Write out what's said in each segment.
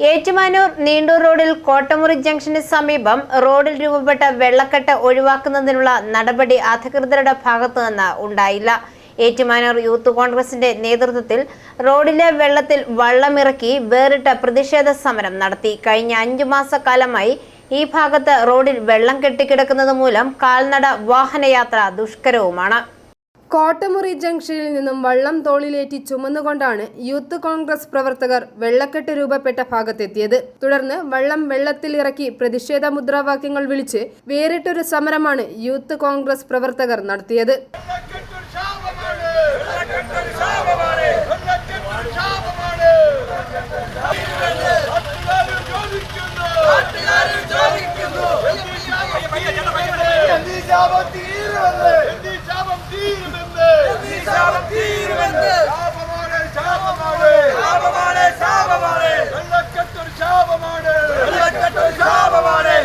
ഏറ്റുമാനൂർ നീണ്ടൂർ റോഡിൽ കോട്ടമുറി ജംഗ്ഷന് സമീപം റോഡിൽ രൂപപ്പെട്ട വെള്ളക്കെട്ട് ഒഴിവാക്കുന്നതിനുള്ള നടപടി അധികൃതരുടെ ഭാഗത്തു നിന്ന് ഉണ്ടായില്ല. ഏറ്റുമാനൂർ യൂത്ത് കോൺഗ്രസിന്റെ നേതൃത്വത്തിൽ റോഡിലെ വെള്ളത്തിൽ വള്ളമിറക്കി വേറിട്ട പ്രതിഷേധ സമരം നടത്തി. കഴിഞ്ഞ അഞ്ചു മാസക്കാലമായി ഈ ഭാഗത്ത് റോഡിൽ വെള്ളം കെട്ടിക്കിടക്കുന്നത് മൂലം കാൽനട വാഹനയാത്ര ദുഷ്കരവുമാണ്. കോട്ടമുറി ജംഗ്ഷനിൽ നിന്നും വള്ളം തോളിലേറ്റി ചുമന്നുകൊണ്ടാണ് യൂത്ത് കോൺഗ്രസ് പ്രവർത്തകർ വെള്ളക്കെട്ട് രൂപപ്പെട്ട ഭാഗത്തെത്തിയത്. തുടർന്ന് വള്ളം വെള്ളത്തിൽ ഇറക്കി പ്രതിഷേധ മുദ്രാവാക്യങ്ങൾ വിളിച്ച് വേറിട്ടൊരു സമരമാണ് യൂത്ത് കോൺഗ്രസ് പ്രവർത്തകർ നടത്തിയത് വെള്ളക്കെട്ടൊരു ശാപമാണ് വെള്ളക്കെട്ടൊരു ശാപമാണ് വെള്ളക്കെട്ടൊരു ശാപമാണ് നാട്ടുകാരും ചോദിക്കുന്നു നാട്ടുകാരും ചോദിക്കുന്നു എന്നീ ശാപം തീരുമെന്ന് എന്നീ ശാപം തീരുമെന്ന് എന്നീ ശാപം തീരുമെന്ന് ശാപമാണ് ശാപമാണ് ശാപമാണ് ശാപമാണ് വെള്ളക്കെട്ടൊരു ശാപമാണ് വെള്ളക്കെട്ടൊരു ശാപമാണ്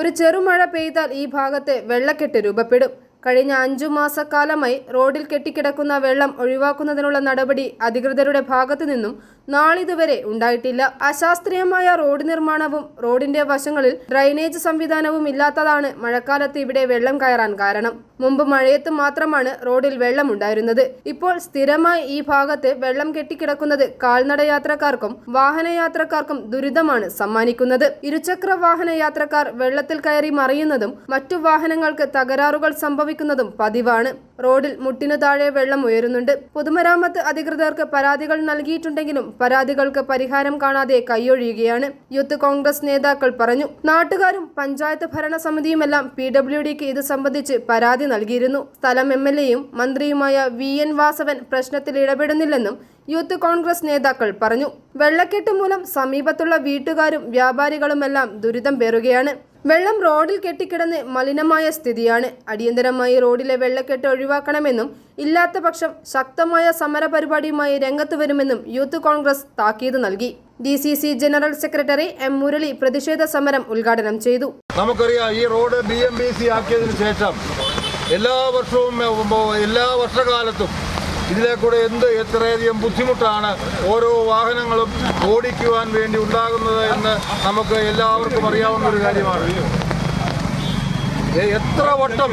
ഒരു ചെറുമഴ പെയ്താൽ ഈ ഭാഗത്തെ വെള്ളക്കെട്ട് രൂപപ്പെടും. കഴിഞ്ഞ അഞ്ചു മാസക്കാലമായി റോഡിൽ കെട്ടിക്കിടക്കുന്ന വെള്ളം ഒഴിവാക്കുന്നതിനുള്ള നടപടി അധികൃതരുടെ ഭാഗത്തു നിന്നും നാളിതുവരെ ഉണ്ടായിട്ടില്ല. അശാസ്ത്രീയമായ റോഡ് നിർമ്മാണവും റോഡിന്റെ വശങ്ങളിൽ ഡ്രൈനേജ് സംവിധാനവും ഇല്ലാത്തതാണ് മഴക്കാലത്ത് ഇവിടെ വെള്ളം കയറാൻ കാരണം. മുമ്പ് മഴയത്ത് മാത്രമാണ് റോഡിൽ വെള്ളമുണ്ടായിരുന്നത്. ഇപ്പോൾ സ്ഥിരമായി ഈ ഭാഗത്ത് വെള്ളം കെട്ടിക്കിടക്കുന്നത് കാൽനട യാത്രക്കാർക്കും വാഹനയാത്രക്കാർക്കും ദുരിതമാണ് സമ്മാനിക്കുന്നത്. ഇരുചക്ര വാഹന യാത്രക്കാർ വെള്ളത്തിൽ കയറി മറിയുന്നതും മറ്റു വാഹനങ്ങൾക്ക് തകരാറുകൾ സംഭവിക്കുന്നതും പതിവാണ്. റോഡിൽ മുട്ടിനു താഴെ വെള്ളം ഉയരുന്നുണ്ട്. പൊതുമരാമത്ത് അധികൃതർക്ക് പരാതികൾ നൽകിയിട്ടുണ്ടെങ്കിലും പരാതികൾക്ക് പരിഹാരം കാണാതെ കൈയൊഴിയുകയാണ്. യൂത്ത് കോൺഗ്രസ് നേതാക്കൾ പറഞ്ഞു നാട്ടുകാരും പഞ്ചായത്ത് ഭരണസമിതിയുമെല്ലാം പി ഡബ്ല്യു ഡിക്ക് ഇത് സംബന്ധിച്ച് പരാതി നൽകിയിരുന്നു. സ്ഥലം എം എൽ എയും മന്ത്രിയുമായ വി എൻ വാസവൻ പ്രശ്നത്തിൽ ഇടപെടുന്നില്ലെന്നും യൂത്ത് കോൺഗ്രസ് നേതാക്കൾ പറഞ്ഞു. വെള്ളക്കെട്ട് മൂലം സമീപത്തുള്ള വീട്ടുകാരും വ്യാപാരികളുമെല്ലാം ദുരിതം പേറുകയാണ്. വെള്ളം റോഡിൽ കെട്ടിക്കിടന്ന് മലിനമായ സ്ഥിതിയാണ്. അടിയന്തരമായി റോഡിലെ വെള്ളക്കെട്ട് ഒഴിവാക്കണമെന്നും ഇല്ലാത്ത പക്ഷം ശക്തമായ സമരപരിപാടിയുമായി രംഗത്ത് വരുമെന്നും യൂത്ത് കോൺഗ്രസ് താക്കീത് നൽകി. D C C general secretary M Murali പ്രതിഷേധ സമരം ഉദ്ഘാടനം ചെയ്തു. നമുക്കറിയാം ഈ road B M B C ആക്കിയതിനു ശേഷം എല്ലാ വർഷവും എല്ലാ വർഷകാലത്തും ഇതിലെ കൂടെ എന്ത് എത്രയധികം ബുദ്ധിമുട്ടാണ് ഓരോ വാഹനങ്ങളും ഓടിക്കുവാൻ വേണ്ടി ഉണ്ടാകുന്നത് എന്ന് നമുക്ക് എല്ലാവർക്കും അറിയാവുന്ന ഒരു കാര്യമാണ് എത്ര വട്ടം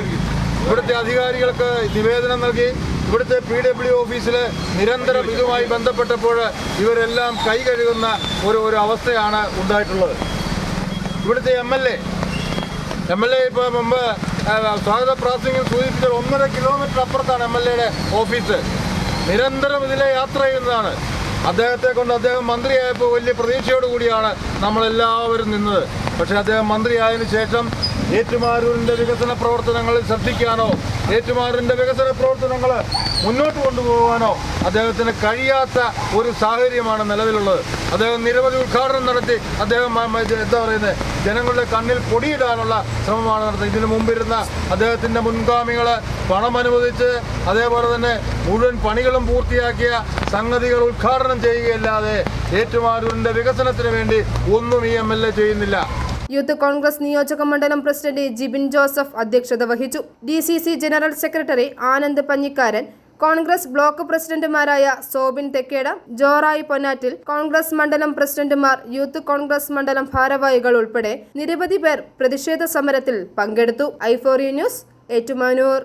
ഇവിടുത്തെ അധികാരികൾക്ക് നിവേദനം നൽകി ഇവിടുത്തെ പി ഡബ്ല്യു ഓഫീസിൽ നിരന്തരം ഇതുമായി ബന്ധപ്പെട്ടപ്പോൾ ഇവരെല്ലാം കൈ കഴുകുന്ന ഒരു ഒരു അവസ്ഥയാണ് ഉണ്ടായിട്ടുള്ളത്. ഇവിടുത്തെ M L A M L A ഇപ്പോൾ മുമ്പ് സ്വാഗത പ്രാസിംഗിൽ സൂചിപ്പിച്ച ഒന്നര കിലോമീറ്റർ അപ്പുറത്താണ് എം എൽ എയുടെ ഓഫീസ്. നിരന്തരം ഇതിലെ യാത്ര ചെയ്യുന്നതാണ്. അദ്ദേഹത്തെ കൊണ്ട് അദ്ദേഹം മന്ത്രിയായപ്പോൾ വലിയ പ്രതീക്ഷയോടുകൂടിയാണ് നമ്മളെല്ലാവരും നിന്നത്. പക്ഷേ അദ്ദേഹം മന്ത്രിയായതിനു ശേഷം ഏറ്റുമാരൂരിന്റെ വികസന പ്രവർത്തനങ്ങളിൽ ശ്രദ്ധിക്കാനോ ഏറ്റുമാരൂരിന്റെ വികസന പ്രവർത്തനങ്ങൾ മുന്നോട്ട് കൊണ്ടുപോകാനോ അദ്ദേഹത്തിന് കഴിയാത്ത ഒരു സാഹചര്യമാണ് നിലവിലുള്ളത്. അദ്ദേഹം നിരവധി ഉദ്ഘാടനം നടത്തി അദ്ദേഹം എന്താ പറയുന്നത് ജനങ്ങളുടെ കണ്ണിൽ പൊടിയിടാനുള്ള ശ്രമമാണ് നടത്തുന്നത് ഇതിനു മുമ്പിരുന്ന അദ്ദേഹത്തിന്റെ മുൻഗാമികൾ പണം അനുവദിച്ച് അതേപോലെ തന്നെ മുഴുവൻ പണികളും പൂർത്തിയാക്കിയ സംഗതികൾ ഉദ്ഘാടനം ചെയ്യുകയല്ലാതെ ഏറ്റുമാരൂരിന്റെ വികസനത്തിന് വേണ്ടി ഒന്നും ഈ എ ചെയ്യുന്നില്ല. യൂത്ത് കോൺഗ്രസ് നിയോജക മണ്ഡലം പ്രസിഡന്റ് ജിബിൻ ജോസഫ് അധ്യക്ഷത വഹിച്ചു. D general secretary Anand Panjikkaran Congress block പ്രസിഡന്റുമാരായ സോബിൻ തെക്കേട ജോറായി പൊന്നാറ്റിൽ കോൺഗ്രസ് മണ്ഡലം പ്രസിഡന്റുമാർ യൂത്ത് കോൺഗ്രസ് മണ്ഡലം ഭാരവാഹികൾ ഉൾപ്പെടെ നിരവധി പേർ പ്രതിഷേധ സമരത്തിൽ പങ്കെടുത്തു. Euphoria news Ettumanoor.